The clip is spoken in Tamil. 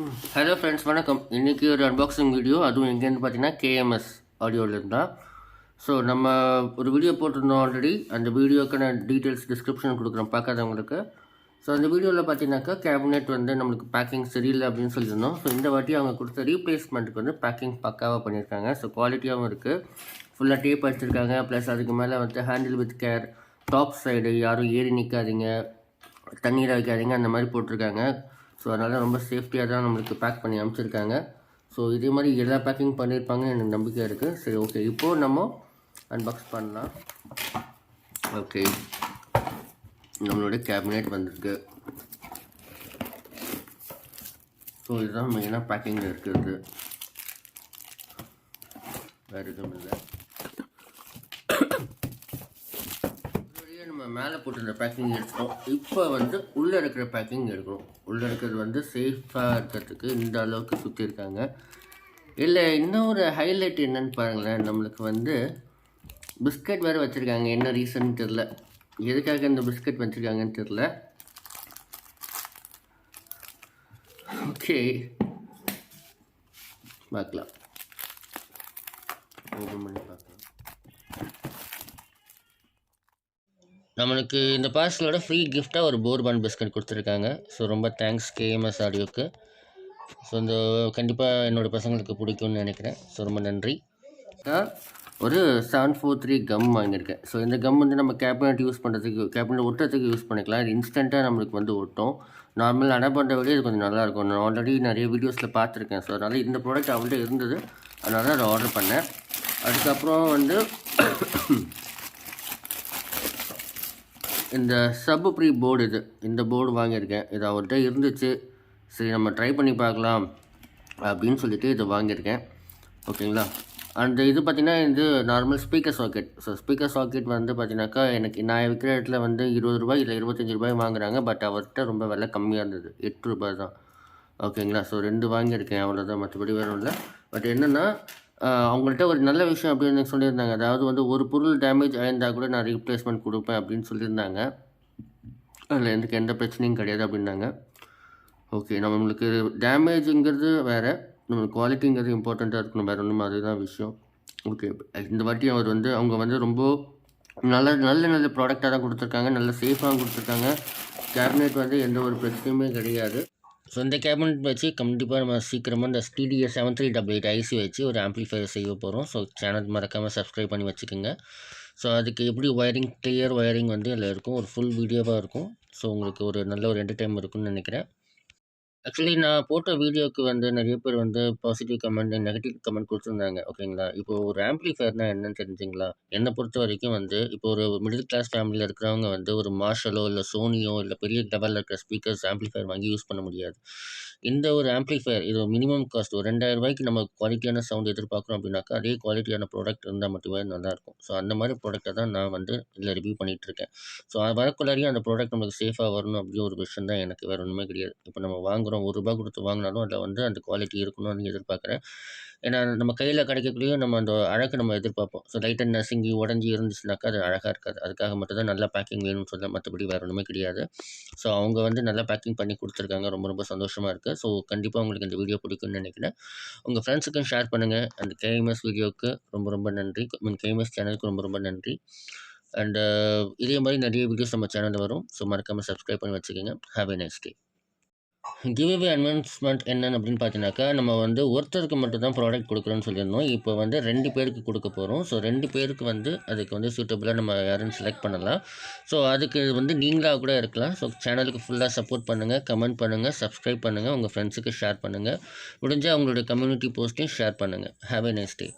ஹலோ ஃப்ரெண்ட்ஸ் வணக்கம். இன்றைக்கி ஒரு அன்பாக்சிங் வீடியோ அதுவும் எங்கேருந்து பார்த்தீங்கன்னா கேஎம்எஸ் ஆடியோலேருந்து தான் ஸோ நம்ம ஒரு வீடியோ போட்டிருந்தோம் ஆல்ரெடி அந்த வீடியோக்கான டீட்டெயில்ஸ் டிஸ்கிரிப்ஷன் கொடுக்குறோம் பார்க்காதவங்களுக்கு. ஸோ அந்த வீடியோவில் பார்த்தீங்கன்னாக்கா கேபினெட் வந்து நம்மளுக்கு பேக்கிங் சரியில்லை அப்படின்னு சொல்லியிருந்தோம். ஸோ இந்த வாட்டி அவங்க கொடுத்த ரீப்ளேஸ்மெண்ட்டுக்கு வந்து பேக்கிங் பக்காவாக பண்ணியிருக்காங்க. ஸோ குவாலிட்டியாகவும் இருக்குது ஃபுல்லாக டேப் அடிச்சிருக்காங்க. ப்ளஸ் அதுக்கு மேலே வந்து handle with care top side யாரும் ஏறி நிற்காதீங்க தண்ணீர் வைக்காதீங்க அந்த மாதிரி போட்டிருக்காங்க. ஸோ அதனால் ரொம்ப சேஃப்டியாக தான் நம்மளுக்கு பேக் பண்ணி அனுப்பிச்சிருக்காங்க. ஸோ இதே மாதிரி எல்லா பேக்கிங் பண்ணியிருப்பாங்கன்னு எனக்கு நம்பிக்கை இருக்குது சரி ஓகே இப்போது நம்ம அன்பாக்ஸ் பண்ணலாம். ஓகே நம்மளோட கேபினெட் வந்திருக்கு. ஸோ இதுதான் மெயினாக பேக்கிங்கில் இருக்கிறது. வேறு எதுவும் இல்லை. நம்ம மேலே போட்டிருந்த பேக்கிங் எடுத்தோம் இப்போ வந்து உள்ளே இருக்கிற பேக்கிங் எடுக்கணும். உள்ளே இருக்கிறது வந்து சேஃபாக இருக்கிறதுக்கு இந்த அளவுக்கு சுற்றிருக்காங்க இல்லை இன்னொரு ஹைலைட் என்னன்னு பாருங்களேன். நம்மளுக்கு வந்து பிஸ்கட் வேறு வச்சுருக்காங்க. என்ன ரீசன் தெரில எதுக்காக இந்த பிஸ்கட் வச்சுருக்காங்கன்னு தெரில ஓகே பார்க்கலாம். ஓப்பன் பண்ணி பார்க்கலாம். நம்மளுக்கு இந்த பார்சலோட ஃப்ரீ கிஃப்டாக ஒரு போர்பான் பிஸ்கட் கொடுத்துருக்காங்க. ஸோ ரொம்ப தேங்க்ஸ் கேஎம்எஸ் ஆடியோக்கு. ஸோ இந்த கண்டிப்பாக என்னோடய பசங்களுக்கு பிடிக்கும்னு நினைக்கிறேன். ஸோ ரொம்ப நன்றி. ஒரு செவன் ஃபோர் த்ரீ கம் வாங்கியிருக்கேன். ஸோ இந்த கம் வந்து நம்ம கேபினட் யூஸ் பண்ணுறதுக்கு கேபினட் ஒட்டுறதுக்கு யூஸ் பண்ணிக்கலாம். இது இன்ஸ்டண்ட்டாக நம்மளுக்கு வந்து ஒட்டும். நார்மல் அடை விட இது கொஞ்சம் நல்லாயிருக்கும் நான் ஆல்ரெடி நிறைய வீடியோஸில் பார்த்துருக்கேன். ஸோ அதனால் இந்த ப்ராடக்ட் அவள்கிட்ட இருந்தது. அதனால் அதை ஆர்டர் பண்ணேன். அதுக்கப்புறம் வந்து இந்த சப் ப்ரீ போர்டு இது இந்த போர்டு வாங்கியிருக்கேன். இது அவர்கிட்ட இருந்துச்சு. சரி நம்ம ட்ரை பண்ணி பார்க்கலாம் அப்படின்னு சொல்லிட்டு இது வாங்கியிருக்கேன். ஓகேங்களா? அந்த இது பார்த்திங்கன்னா இது normal speaker socket so speaker socket வந்து பார்த்திங்கனாக்கா எனக்கு நான் விற்கிற இடத்துல வந்து இருபது ரூபாய் இல்லை இருபத்தஞ்சி ரூபாய் வாங்குறாங்க. பட் அவர்கிட்ட ரொம்ப விலை கம்மியாக இருந்தது. எட்டு ரூபாய் தான். ஓகேங்களா? ஸோ ரெண்டு வாங்கியிருக்கேன். அவ்வளோதான் மற்றபடி வேறு இல்லை. பட் என்னென்னா அவங்கள்ட்ட ஒரு நல்ல விஷயம் அப்படின்னு சொல்லியிருந்தாங்க. அதாவது வந்து ஒரு பொருள் டேமேஜ் ஆயிருந்தால் கூட நான் ரீப்ளேஸ்மெண்ட் கொடுப்பேன் அப்படின்னு சொல்லியிருந்தாங்க. அதில் எனக்கு எந்த பிரச்சனையும் கிடையாது அப்படின்னாங்க. ஓகே நம்மளுக்கு டேமேஜுங்கிறது வேறு நம்மளுக்கு குவாலிட்டிங்கிறது இம்பார்ட்டண்ட்டாக இருக்கணும். வேறு ஒன்றும் அதுதான் விஷயம். ஓகே இந்த வாட்டி அவர் வந்து அவங்க வந்து ரொம்ப நல்ல நல்ல நல்ல ப்ராடக்டாக தான் கொடுத்துருக்காங்க. நல்ல சேஃபாகவும் கொடுத்துருக்காங்க. கேபினெட் வந்து எந்த ஒரு பிரச்சனையுமே கிடையாது. ஸோ இந்த கேபினட் வச்சு கண்டிப்பாக நம்ம சீக்கிரமாக இந்த STDS seven three double eight IC வச்சு ஒரு ஆம்ப்ளிஃபையர் செய்ய போகிறோம் ஸோ சேனல் மறக்காமல் சப்ஸ்கிரைப் பண்ணி வச்சுக்கோங்க. ஸோ அதுக்கு எப்படி ஒயரிங் கிளியர் ஒயரிங் வந்து அதில் இருக்கும். ஒரு ஃபுல் வீடியோவாக இருக்கும். ஸோ உங்களுக்கு ஒரு நல்ல ஒரு என்டர்டைம் இருக்கும்னு நினைக்கிறேன். ஆக்சுவலி நான் போட்ட வீடியோவுக்கு வந்து நிறைய பேர் வந்து பாசிட்டிவ் கமெண்ட் நெகட்டிவ் கமெண்ட் கொடுத்துருந்தாங்க. ஓகேங்களா? இப்போ ஒரு ஆம்பிளிஃபயர்னா என்னன்னு தெரிஞ்சுங்களா? என்னை பொறுத்த வரைக்கும் வந்து இப்போ ஒரு மிடில் கிளாஸ் ஃபேமிலியில் இருக்கிறவங்க வந்து ஒரு மார்ஷலோ இல்லை சோனியோ இல்லை பெரிய லெவலில் இருக்கிற ஸ்பீக்கர்ஸ் ஆம்பிளிஃபயர் வாங்கி யூஸ் பண்ண முடியாது. இந்த ஒரு ஆம்பிளிஃபயர் இது மினிமம் காஸ்ட் ஒரு ரெண்டாயிரம் ரூபாய்க்கு நம்ம குவாலிட்டியான சவுண்ட் எதிர்பார்க்குறோம் அப்படின்னாக்கா அதே குவாலிட்டியான ப்ராடக்ட் இருந்தால் மட்டுமே நல்லாயிருக்கும் ஸோ அந்த மாதிரி ப்ராடக்ட்டை தான் நான் வந்து இதில் ரிவ்யூ பண்ணிகிட்ருக்கேன் ஸோ வரக்குள்ளாரியும் அந்த ப்ராடக்ட் நமக்கு சேஃபாக வரணும் அப்படி ஒரு விஷயம் தான் எனக்கு வேறு ஒன்றுமே கிடையாது. இப்போ நம்ம வாங்குகிறோம் ஒரு ரூபா கொடுத்து வாங்கினாலும் அதில் வந்து அந்த குவாலிட்டி இருக்கணும்னு எதிர்பார்க்குறேன். ஏன்னா நம்ம கையில் கிடைக்கக்கூடிய நம்ம அந்த அழகு நம்ம எதிர்பார்ப்போம். ஸோ லைட்டாக நசுங்கி உடஞ்சி இருந்துச்சுனாக்கா அது அழகாக இருக்காது. அதுக்காக மட்டும் தான் நல்லா பேக்கிங் வேணும்னு சொல்ல மற்றபடி வேறு ஒன்றுமே கிடையாது. ஸோ அவங்க வந்து நல்லா பேக்கிங் பண்ணி கொடுத்துருக்காங்க. ரொம்ப ரொம்ப சந்தோஷமாக இருக்குது ஸோ கண்டிப்பாக உங்களுக்கு இந்த வீடியோ பிடிக்கும்னு நினைக்கிறேன். உங்கள் ஃப்ரெண்ட்ஸுக்கும் ஷேர் பண்ணுங்கள் அந்த கேஎம்எஸ் வீடியோவுக்கு ரொம்ப ரொம்ப நன்றி. மீன் கேஎம்எஸ் சேனலுக்கு ரொம்ப ரொம்ப நன்றி. அண்டு இதே மாதிரி நிறைய வீடியோஸ் நம்ம சேனலில் வரும். ஸோ மறக்காமல் சப்ஸ்கிரைப் பண்ணி வச்சுக்கோங்க. Have a next day giveaway advancement என்னென்னு அப்படின்னு பார்த்தீங்கன்னாக்கா நம்ம வந்து ஒருத்தருக்கு மட்டும் தான் ப்ராடக்ட் கொடுக்குறோன்னு சொல்லியிருந்தோம். இப்போ வந்து ரெண்டு பேருக்கு கொடுக்க போகிறோம் ஸோ ரெண்டு பேருக்கு வந்து அதுக்கு வந்து சூட்டபுளாக நம்ம யாரும் செலக்ட் பண்ணலாம். ஸோ அதுக்கு வந்து நீங்களாக கூட இருக்கலாம். ஸோ சேனலுக்கு ஃபுல்லாக சப்போர்ட் பண்ணுங்கள் கமெண்ட் பண்ணுங்கள் சப்ஸ்கிரைப் பண்ணுங்கள் உங்கள் ஃப்ரெண்ட்ஸுக்கு ஷேர் பண்ணுங்கள் முடிஞ்சால் அவங்களுடைய கம்யூனிட்டி போஸ்ட்டையும் ஷேர் பண்ணுங்கள் ஹாவ் எ நைஸ் டே